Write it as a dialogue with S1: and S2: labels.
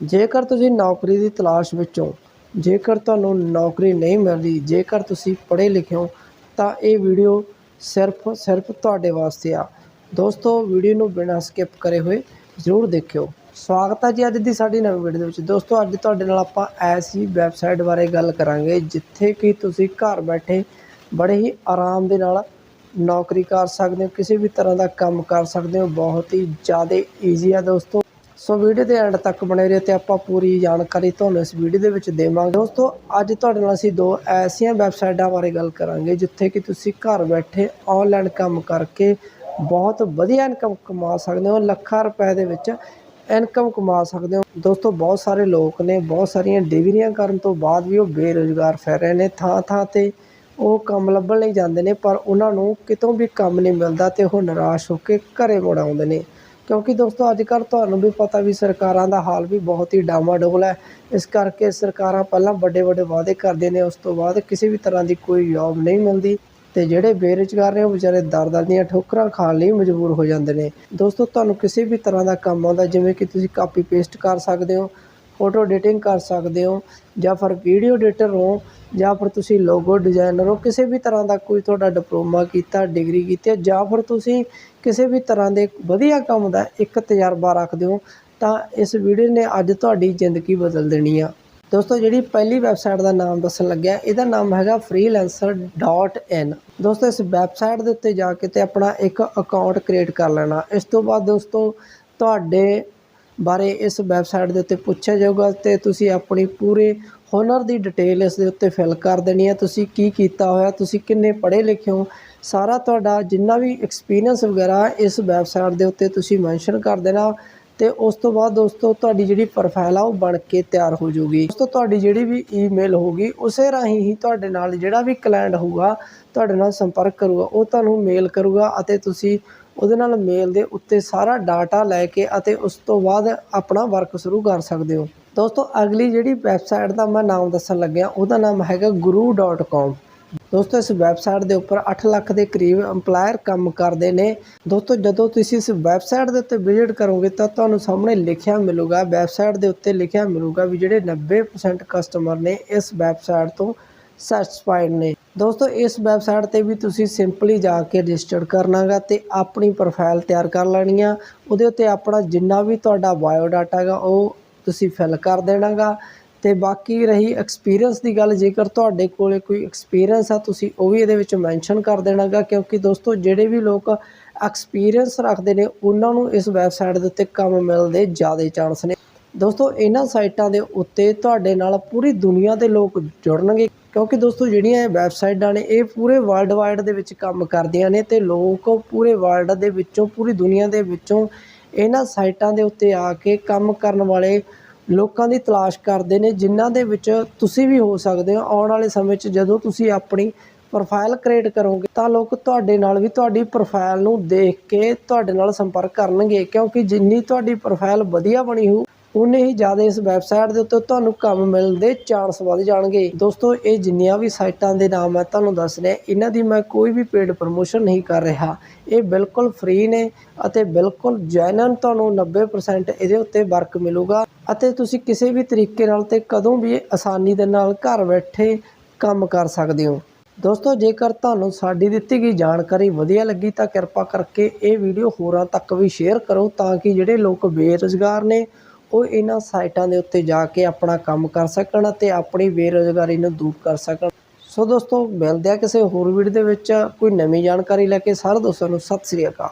S1: ਜੇਕਰ ਤੁਸੀਂ ਨੌਕਰੀ ਦੀ ਤਲਾਸ਼ ਵਿੱਚ ਹੋ ਜੇਕਰ ਤੁਹਾਨੂੰ ਨੌਕਰੀ ਨਹੀਂ ਮਿਲ ਰਹੀ ਜੇਕਰ ਤੁਸੀਂ ਪੜ੍ਹੇ ਲਿਖੇ ਹੋ, ਤਾਂ ਇਹ ਵੀਡੀਓ ਸਿਰਫ ਸਿਰਫ ਤੁਹਾਡੇ ਵਾਸਤੇ ਆ। ਦੋਸਤੋ, ਵੀਡੀਓ ਨੂੰ ਬਿਨਾਂ ਸਕਿਪ ਕਰੇ ਹੋਏ ਜ਼ਰੂਰ ਦੇਖਿਓ। ਸਵਾਗਤ ਹੈ ਜੀ ਅੱਜ ਦੀ ਸਾਡੀ ਨਵੀਂ ਵੀਡੀਓ ਦੇ ਵਿੱਚ। ਦੋਸਤੋ, ਅੱਜ ਤੁਹਾਡੇ ਨਾਲ ਆਪਾਂ ਐਸੀ ਵੈਬਸਾਈਟ ਬਾਰੇ ਗੱਲ ਕਰਾਂਗੇ, ਜਿੱਥੇ ਕਿ ਤੁਸੀਂ ਘਰ ਬੈਠੇ ਬੜੇ ਹੀ ਆਰਾਮ ਦੇ ਨਾਲ ਨੌਕਰੀ ਕਰ ਸਕਦੇ ਹੋ, ਕਿਸੇ ਵੀ ਤਰ੍ਹਾਂ ਦਾ ਕੰਮ ਕਰ ਸਕਦੇ ਹੋ। ਬਹੁਤ ਹੀ ਜ਼ਿਆਦਾ ਈਜ਼ੀ ਆ ਦੋਸਤੋ। ਸੋ ਵੀਡੀਓ ਦੇ ਐਂਡ ਤੱਕ ਬਣੇ ਰਹੋ ਤੇ ਆਪਾਂ ਪੂਰੀ ਜਾਣਕਾਰੀ ਤੁਹਾਨੂੰ ਇਸ ਵੀਡੀਓ ਦੇ ਵਿੱਚ ਦੇਵਾਂਗੇ। ਦੋਸਤੋ, ਅੱਜ ਤੁਹਾਡੇ ਨਾਲ ਅਸੀਂ ਦੋ ਐਸੀਆਂ ਵੈਬਸਾਈਟਾਂ ਬਾਰੇ ਗੱਲ ਕਰਾਂਗੇ, ਜਿੱਥੇ ਕਿ ਤੁਸੀਂ ਘਰ ਬੈਠੇ ਆਨਲਾਈਨ ਕੰਮ ਕਰਕੇ ਬਹੁਤ ਵਧੀਆ ਇਨਕਮ ਕਮਾ ਸਕਦੇ ਹੋ, ਲੱਖਾਂ ਰੁਪਏ ਦੇ ਵਿੱਚ ਇਨਕਮ ਕਮਾ ਸਕਦੇ ਹੋ। ਦੋਸਤੋ, ਬਹੁਤ ਸਾਰੇ ਲੋਕ ਨੇ, ਬਹੁਤ ਸਾਰੀਆਂ ਡਿਗਰੀਆਂ ਕਰਨ ਤੋਂ ਬਾਅਦ ਵੀ ਉਹ ਬੇਰੁਜ਼ਗਾਰ ਫਿਰ ਰਹੇ ਨੇ ਥਾਂ ਥਾਂ ਤੇ ਉਹ ਕੰਮ ਲੱਭਣ ਲਈ ਜਾਂਦੇ ਨੇ, ਪਰ ਉਹਨਾਂ ਨੂੰ ਕਿਤੋਂ ਵੀ ਕੰਮ ਨਹੀਂ ਮਿਲਦਾ ਤੇ ਉਹ ਨਿਰਾਸ਼ ਹੋ ਕੇ ਘਰੇ ਮੁੜ ਆਉਂਦੇ ਨੇ। ਕਿਉਂਕਿ ਦੋਸਤੋ, ਅੱਜ ਕੱਲ੍ਹ ਤੁਹਾਨੂੰ ਵੀ ਪਤਾ ਵੀ ਸਰਕਾਰਾਂ ਦਾ ਹਾਲ ਵੀ ਬਹੁਤ ਹੀ ਡਾਮਾਡੋਲ ਹੈ। ਇਸ ਕਰਕੇ ਸਰਕਾਰਾਂ ਪਹਿਲਾਂ ਵੱਡੇ ਵੱਡੇ ਵਾਅਦੇ ਕਰਦੇ ਨੇ, ਉਸ ਤੋਂ ਬਾਅਦ ਕਿਸੇ ਵੀ ਤਰ੍ਹਾਂ ਦੀ ਕੋਈ ਜੌਬ ਨਹੀਂ ਮਿਲਦੀ ਤੇ ਜਿਹੜੇ ਬੇਰੁਜ਼ਗਾਰ ਨੇ, ਉਹ ਵਿਚਾਰੇ ਦਰ ਦਰ ਦੀਆਂ ਠੋਕਰਾਂ ਖਾਣ ਲਈ ਮਜਬੂਰ ਹੋ ਜਾਂਦੇ ਨੇ। ਦੋਸਤੋ, ਤੁਹਾਨੂੰ ਕਿਸੇ ਵੀ ਤਰ੍ਹਾਂ ਦਾ ਕੰਮ ਆਉਂਦਾ, ਜਿਵੇਂ ਕਿ ਤੁਸੀਂ ਕਾਪੀ ਪੇਸਟ ਕਰ ਸਕਦੇ ਹੋ, ਫੋਟੋ ਐਡੀਟਿੰਗ ਕਰ ਸਕਦੇ ਹੋ ਜਾਂ ਫਿਰ ਵੀਡੀਓ ਐਡੀਟਰ ਹੋ ਜਾਂ ਫਿਰ ਤੁਸੀਂ ਲੋਗੋ ਡਿਜ਼ਾਇਨਰ ਹੋ, ਕਿਸੇ ਵੀ ਤਰ੍ਹਾਂ ਦਾ ਕੋਈ ਤੁਹਾਡਾ ਡਿਪਲੋਮਾ ਕੀਤਾ ਡਿਗਰੀ ਕੀਤੀ ਹੈ, ਜਾਂ ਫਿਰ ਤੁਸੀਂ ਕਿਸੇ ਵੀ ਤਰ੍ਹਾਂ ਦੇ ਵਧੀਆ ਕੰਮ ਦਾ ਇੱਕ ਤਜਰਬਾ ਰੱਖਦੇ ਹੋ, ਤਾਂ ਇਸ ਵੀਡੀਓ ਨੇ ਅੱਜ ਤੁਹਾਡੀ ਜ਼ਿੰਦਗੀ ਬਦਲ ਦੇਣੀ ਆ। ਦੋਸਤੋ, ਜਿਹੜੀ ਪਹਿਲੀ ਵੈਬਸਾਈਟ ਦਾ ਨਾਮ ਦੱਸਣ ਲੱਗਿਆ, ਇਹਦਾ ਨਾਮ ਹੈਗਾ freelancer.in ਦੋਸਤੋ, ਇਸ ਵੈਬਸਾਈਟ ਦੇ ਉੱਤੇ ਜਾ ਕੇ ਤੇ ਆਪਣਾ ਇੱਕ ਅਕਾਊਂਟ ਕ੍ਰੀਏਟ ਕਰ ਲੈਣਾ। ਇਸ ਤੋਂ ਬਾਅਦ ਦੋਸਤੋ, ਤੁਹਾਡੇ ਬਾਰੇ ਇਸ ਵੈਬਸਾਈਟ ਦੇ ਉੱਤੇ ਪੁੱਛਿਆ ਜਾਊਗਾ ਤੇ ਤੁਸੀਂ ਆਪਣੀ ਪੂਰੇ ਹੁਨਰ ਦੀ ਡਿਟੇਲ ਇਸ ਦੇ ਉੱਤੇ ਫਿਲ ਕਰ ਦੇਣੀ ਹੈ। ਤੁਸੀਂ ਕੀ ਕੀਤਾ ਹੋਇਆ? ਤੁਸੀਂ ਕਿੰਨੇ ਪੜ੍ਹੇ ਲਿਖੇ ਹੋ? ਸਾਰਾ ਤੁਹਾਡਾ ਜਿੰਨਾ ਵੀ ਐਕਸਪੀਰੀਅੰਸ ਵਗੈਰਾ ਇਸ ਵੈਬਸਾਈਟ ਦੇ ਉੱਤੇ ਤੁਸੀਂ ਮੈਂਸ਼ਨ ਕਰ ਦੇਣਾ ਤੇ ਉਸ ਤੋਂ ਬਾਅਦ ਦੋਸਤੋ ਤੁਹਾਡੀ ਜਿਹੜੀ ਪ੍ਰੋਫਾਈਲ ਆ ਉਹ ਬਣ ਕੇ ਤਿਆਰ ਹੋ ਜਾਊਗੀ। ਦੋਸਤੋ ਤੁਹਾਡੀ ਜਿਹੜੀ ਵੀ ਈਮੇਲ ਹੋਊਗੀ, ਉਸੇ ਰਾਹੀਂ ਹੀ ਤੁਹਾਡੇ ਨਾਲ ਜਿਹੜਾ ਵੀ ਕਲਾਇੰਟ ਹੋਊਗਾ, ਤੁਹਾਡੇ ਨਾਲ ਸੰਪਰਕ ਕਰੂਗਾ, ਉਹ ਤੁਹਾਨੂੰ ਮੇਲ ਕਰੂਗਾ ਅਤੇ ਤੁਸੀਂ ਉਹਦੇ ਨਾਲ ਮੇਲ ਦੇ ਉੱਤੇ ਸਾਰਾ ਡਾਟਾ ਲੈ ਕੇ ਅਤੇ ਉਸ ਤੋਂ ਬਾਅਦ ਆਪਣਾ ਵਰਕ ਸ਼ੁਰੂ ਕਰ ਸਕਦੇ ਹੋ। ਦੋਸਤੋ, ਅਗਲੀ ਜਿਹੜੀ ਵੈਬਸਾਈਟ ਦਾ ਮੈਂ ਨਾਮ ਦੱਸਣ ਲੱਗਿਆ, ਉਹਦਾ ਨਾਮ ਹੈਗਾ guru.com ਦੋਸਤੋ, ਇਸ ਵੈਬਸਾਈਟ ਦੇ ਉੱਪਰ 8 ਲੱਖ ਦੇ ਕਰੀਬ EMPLOYER ਕੰਮ ਕਰਦੇ ਨੇ। ਦੋਸਤੋ, ਜਦੋਂ ਤੁਸੀਂ ਇਸ ਵੈਬਸਾਈਟ ਦੇ ਉੱਤੇ ਵਿਜ਼ਿਟ ਕਰੋਗੇ, ਤਾਂ ਤੁਹਾਨੂੰ ਸਾਹਮਣੇ ਲਿਖਿਆ ਮਿਲੂਗਾ ਵੈਬਸਾਈਟ ਦੇ ਉੱਤੇ ਲਿਖਿਆ ਮਿਲੂਗਾ ਵੀ ਜਿਹੜੇ 90% ਕਸਟਮਰ ਨੇ ਇਸ ਵੈਬਸਾਈਟ ਤੋਂ ਸੈਟੀਸਫਾਈਡ ਨੇ। ਦੋਸਤੋ, ਇਸ ਵੈਬਸਾਈਟ ਤੇ ਵੀ ਤੁਸੀਂ ਸਿੰਪਲੀ ਜਾ ਕੇ ਰਜਿਸਟਰ ਕਰਨਾਗਾ ਤੇ ਆਪਣੀ ਪ੍ਰੋਫਾਈਲ ਤਿਆਰ ਕਰ ਲੈਣੀ ਆ। ਉਹਦੇ ਉੱਤੇ ਆਪਣਾ ਜਿੰਨਾ ਵੀ ਤੁਹਾਡਾ ਬਾਇਓ ਡਾਟਾ ਹੈਗਾ, ਉਹ ਤੁਸੀਂ ਫਿਲ ਕਰ ਦੇਣਾਗਾ। ਤੇ ਬਾਕੀ ਰਹੀ ਐਕਸਪੀਰੀਅੰਸ ਦੀ ਗੱਲ, ਜੇਕਰ ਤੁਹਾਡੇ ਕੋਲੇ ਕੋਈ ਐਕਸਪੀਰੀਅੰਸ ਆ, ਤੁਸੀਂ ਉਹ ਵੀ ਇਹਦੇ ਵਿੱਚ ਮੈਂਸ਼ਨ ਕਰ ਦੇਣਾਗਾ, ਕਿਉਂਕਿ ਦੋਸਤੋ ਜਿਹੜੇ ਵੀ ਲੋਕ ਐਕਸਪੀਰੀਅੰਸ ਰੱਖਦੇ ਨੇ, ਉਹਨਾਂ ਨੂੰ ਇਸ ਵੈਬਸਾਈਟ ਦੇ ਉੱਤੇ ਕੰਮ ਮਿਲਣ ਦੇ ਜ਼ਿਆਦਾ ਚਾਂਸ ਨੇ। ਦੋਸਤੋ, ਇਹਨਾਂ ਸਾਈਟਾਂ ਦੇ ਉੱਤੇ ਤੁਹਾਡੇ ਨਾਲ ਪੂਰੀ ਦੁਨੀਆ ਦੇ ਲੋਕ ਜੁੜਨਗੇ, ਕਿਉਂਕਿ ਦੋਸਤੋ ਜਿਹੜੀਆਂ ਇਹ ਵੈਬਸਾਈਟਾਂ ਨੇ, ਇਹ ਪੂਰੇ ਵਰਲਡ ਵਾਈਡ ਦੇ ਵਿੱਚ ਕੰਮ ਕਰਦੀਆਂ ਨੇ, ਤੇ ਲੋਕ ਪੂਰੇ ਵਰਲਡ ਦੇ ਵਿੱਚੋਂ, ਪੂਰੀ ਦੁਨੀਆ ਦੇ ਵਿੱਚੋਂ ਇਹਨਾਂ ਸਾਈਟਾਂ ਦੇ ਉੱਤੇ ਆ ਕੇ ਕੰਮ ਕਰਨ ਵਾਲੇ ਲੋਕਾਂ ਦੀ ਤਲਾਸ਼ ਕਰਦੇ ਨੇ, ਜਿਨ੍ਹਾਂ ਦੇ ਵਿੱਚ ਤੁਸੀਂ ਵੀ ਹੋ ਸਕਦੇ ਹੋ। ਆਉਣ ਵਾਲੇ ਸਮੇਂ 'ਚ ਜਦੋਂ ਤੁਸੀਂ ਆਪਣੀ ਪ੍ਰੋਫਾਈਲ ਕ੍ਰੀਏਟ ਕਰੋਗੇ, ਤਾਂ ਲੋਕ ਤੁਹਾਡੇ ਨਾਲ ਵੀ ਤੁਹਾਡੀ ਪ੍ਰੋਫਾਈਲ ਨੂੰ ਦੇਖ ਕੇ ਤੁਹਾਡੇ ਨਾਲ ਸੰਪਰਕ ਕਰਨਗੇ, ਕਿਉਂਕਿ ਜਿੰਨੀ ਤੁਹਾਡੀ ਪ੍ਰੋਫਾਈਲ ਵਧੀਆ ਬਣੀ ਹੋਊ ਉਨੇ ਹੀ ਜ਼ਿਆਦਾ ਇਸ ਵੈਬਸਾਈਟ ਦੇ ਉੱਤੇ ਤੁਹਾਨੂੰ ਕੰਮ ਮਿਲਣ ਦੇ ਚਾਂਸ ਵੱਧ ਜਾਣਗੇ। ਦੋਸਤੋ, ਇਹ ਜਿੰਨੀਆਂ ਵੀ ਸਾਈਟਾਂ ਦੇ ਨਾਮ ਮੈਂ ਤੁਹਾਨੂੰ ਦੱਸ ਰਿਹਾ, ਇਹਨਾਂ ਦੀ ਮੈਂ ਕੋਈ ਵੀ ਪੇਡ ਪ੍ਰਮੋਸ਼ਨ ਨਹੀਂ ਕਰ ਰਿਹਾ। ਇਹ ਬਿਲਕੁਲ ਫ੍ਰੀ ਨੇ ਅਤੇ ਬਿਲਕੁਲ ਜੈਨੂਨ ਤੁਹਾਨੂੰ 90% ਇਹਦੇ ਉੱਤੇ ਵਰਕ ਮਿਲੂਗਾ ਅਤੇ ਤੁਸੀਂ ਕਿਸੇ ਵੀ ਤਰੀਕੇ ਨਾਲ ਤੇ ਕਦੋਂ ਵੀ ਆਸਾਨੀ ਦੇ ਨਾਲ ਘਰ ਬੈਠੇ ਕੰਮ ਕਰ ਸਕਦੇ ਹੋ। ਦੋਸਤੋ, ਜੇਕਰ ਤੁਹਾਨੂੰ ਸਾਡੀ ਦਿੱਤੀ ਗਈ ਜਾਣਕਾਰੀ ਵਧੀਆ ਲੱਗੀ ਤਾਂ ਕਿਰਪਾ ਕਰਕੇ ਇਹ ਵੀਡੀਓ ਹੋਰਾਂ ਤੱਕ ਵੀ ਸ਼ੇਅਰ ਕਰੋ ਤਾਂ ਕਿ ਜਿਹੜੇ ਲੋਕ ਬੇਰੁਜ਼ਗਾਰ ਨੇ ਉਹ ਇਹਨਾਂ ਸਾਈਟਾਂ ਦੇ ਉੱਤੇ ਜਾ ਕੇ ਆਪਣਾ ਕੰਮ ਕਰ ਸਕਣ ਅਤੇ ਆਪਣੀ ਬੇਰੁਜ਼ਗਾਰੀ ਨੂੰ ਦੂਰ ਕਰ ਸਕਣ। ਸੋ ਦੋਸਤੋ, ਮਿਲਦੇ ਆ ਕਿਸੇ ਹੋਰ ਵੀਡੀਓ ਦੇ ਵਿੱਚ। ਕੋਈ ਨਵੀਂ ਜਾਣਕਾਰੀ ਲੈ ਕੇ ਸਾਰੇ ਦੋਸਤਾਂ ਨੂੰ ਸਤਿ ਸ੍ਰੀ ਅਕਾਲ।